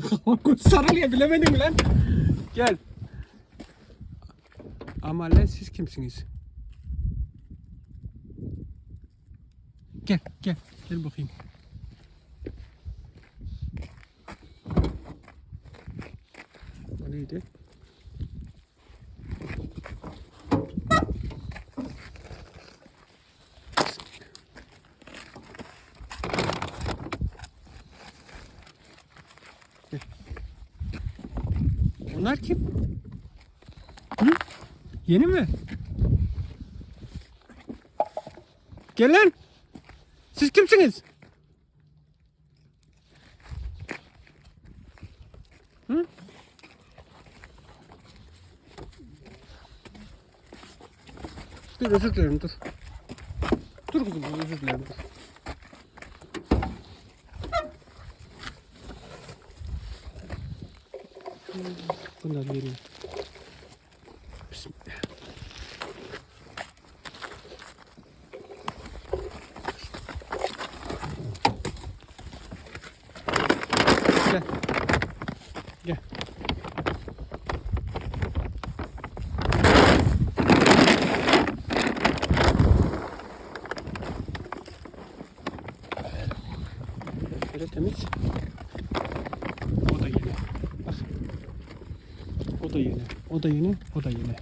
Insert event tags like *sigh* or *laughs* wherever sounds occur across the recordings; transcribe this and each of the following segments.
Kafam *laughs* sarılıyor bilemedim lan. Gel. Ama lan siz kimsiniz? Gel gel gel bakayım. O neydi? Onlar kim? Hı? Yeni mi? Gel lan. Siz kimsiniz? Hı? Dur özür dilerim dur. Dur kızım özür dilerim dur. Bunları vereyim. Bismillah. Gel. Gel. Böyle temiz. O da yeni. Bak. O da yeni. O da yeni. O da yeni.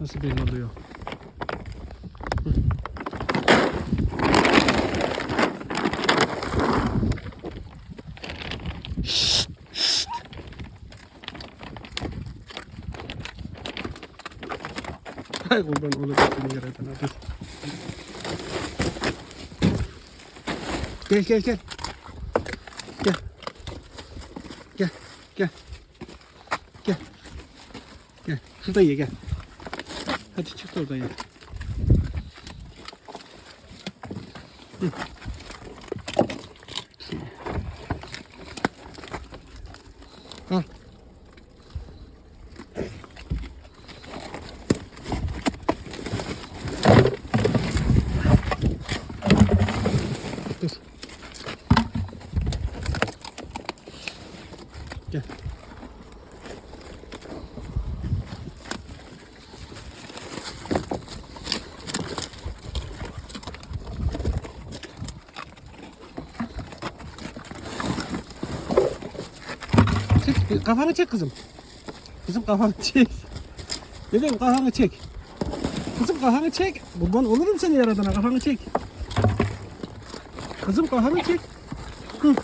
Nasıl belli oluyor? Hı. Şşt, şşt. Hay kurban dur. Gel gel gel. Gel. Gel. Gel. Gel. Şurada ye gel. Hadi çık orada ye. Hı. Kafanı çek kızım. Kızım kafanı çek. Bebeğim kafanı çek. Kızım kafanı çek. Kurban olurum seni yaradana kafanı çek. Kızım kafanı çek. Hı.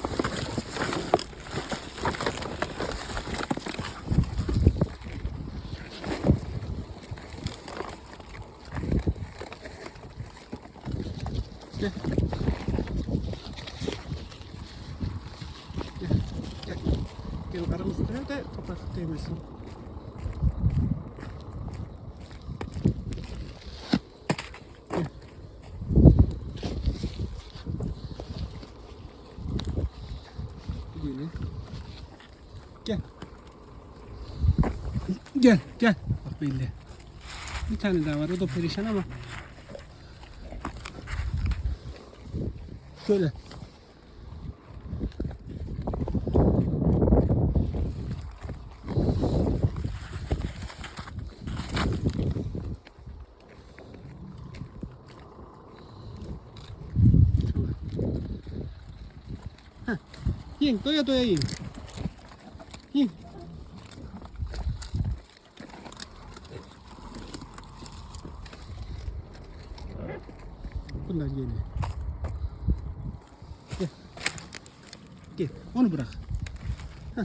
Gel. Gel. Gel aramızda da toprak değmesin. Yeni. Gel. Gel, gel. Bak belli. Bir tane daha var, o da perişan ama. Şöyle. Yiyin, doya doya yiyin. Yiyin. Bunlar yeni. Gel. Gel, onu bırak. Heh.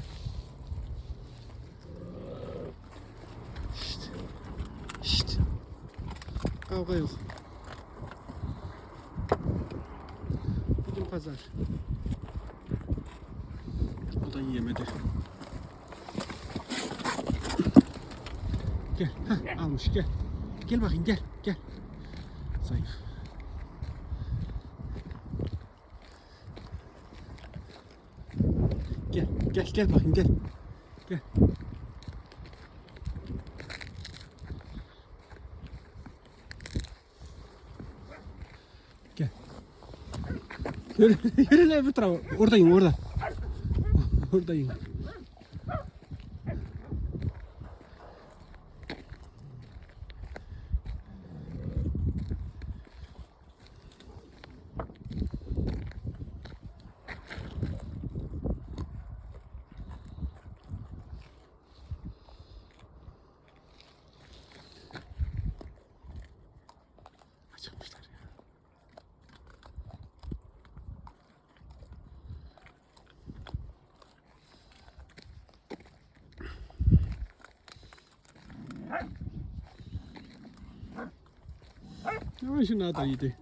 Şşt. Şşt. Kavga yok. Bugün pazar. O da yiyemedi. Gel. Heh, almış gel. Gel bakayım gel. Gel. Zayıf. Gel. Gel gel bakayım gel. Gel. Gel. Yürü, *laughs* yürü lan bu tarafa. Oradayım orada. Orada Şuna da iyiydi.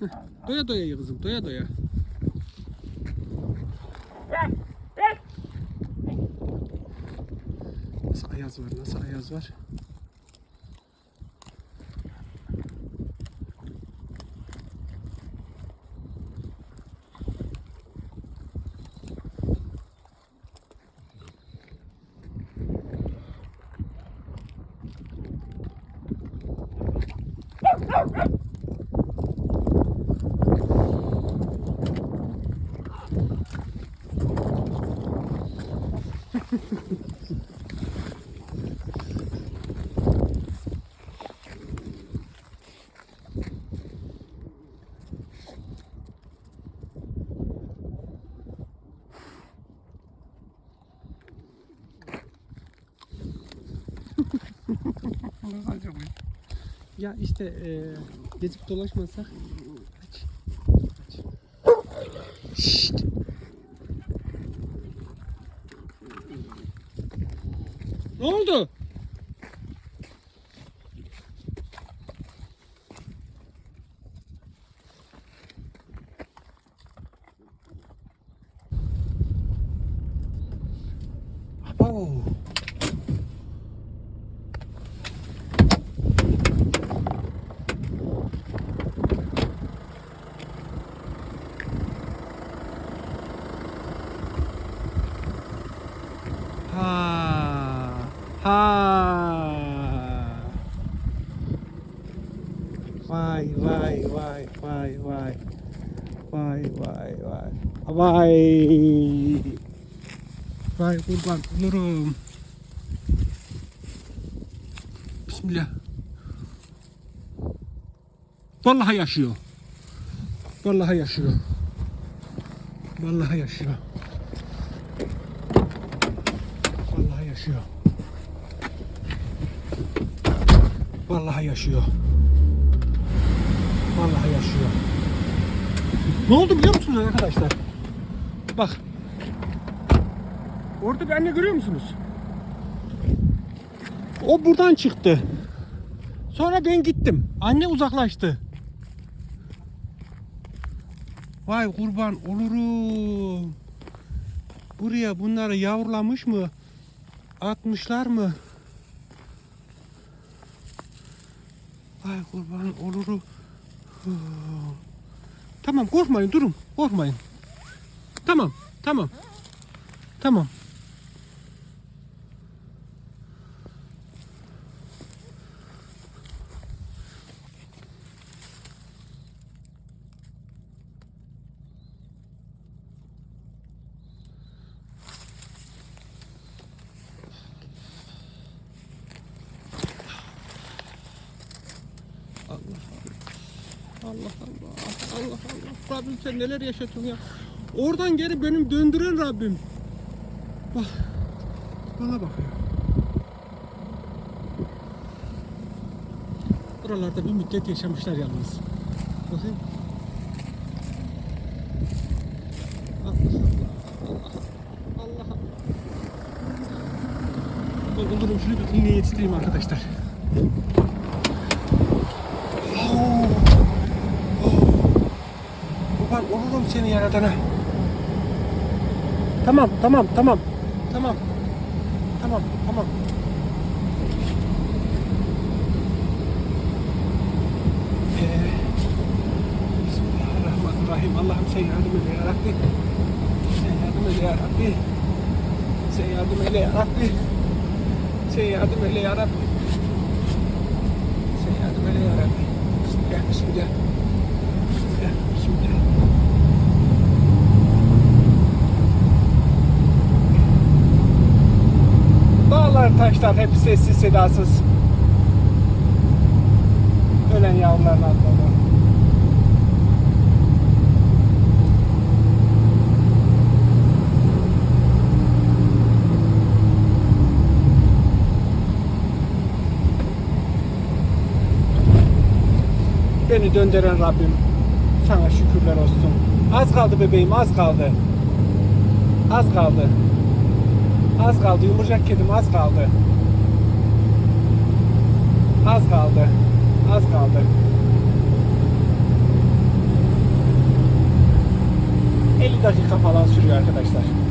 Heh, Doya doya ye kızım, doya doya. Nasıl ayaz var, nasıl ayaz var? Nasıl acaba? Ya işte e, gezip dolaşmasak. Aç. Aç. Şşt. Ne oldu? Abo. Ha. Ha. Vay vay vay vay vay. Vay vay vay. Vay. Vay kurban olurum. Bismillah. Vallahi yaşıyor. Vallahi yaşıyor. Vallahi yaşıyor. Vallahi yaşıyor. Vallahi yaşıyor. Vallahi yaşıyor. Ne oldu biliyor musunuz arkadaşlar? Bak. Orada bir anne görüyor musunuz? O buradan çıktı. Sonra ben gittim. Anne uzaklaştı. Vay kurban olurum. Buraya bunları yavrulamış mı? Atmışlar mı? Ay kurban olurum. Tamam korkmayın durun. Korkmayın. Tamam tamam. Tamam. Allah Allah. Allah Allah. Allah Allah. Rabbim sen neler yaşatıyorsun ya. Oradan geri benim döndüren Rabbim. Bak. Bana bakıyor. Buralarda bir müddet yaşamışlar yalnız. Bakayım. Allah Allah. Allah Allah. Ben bulurum şunu bir iğneye yetiştireyim arkadaşlar. Kurban olurum seni yaradana. Tamam, tamam, tamam. Tamam. Tamam, tamam. Ee, Bismillahirrahmanirrahim. Allah'ım sen yardım eyle ya Rabbi. Sen yardım eyle ya Rabbi. Sen yardım eyle ya Rabbi. Sen yardım eyle ya Rabbi. Sen yardım eyle ya Rabbi. Bismillah. Bismillah. Kuşlar hep sessiz sedasız. Ölen yavruların adları. Beni döndüren Rabbim sana şükürler olsun. Az kaldı bebeğim az kaldı. Az kaldı. Az kaldı yumurcak kedim az kaldı. Az kaldı. Az kaldı. ...50 dakika falan sürüyor arkadaşlar.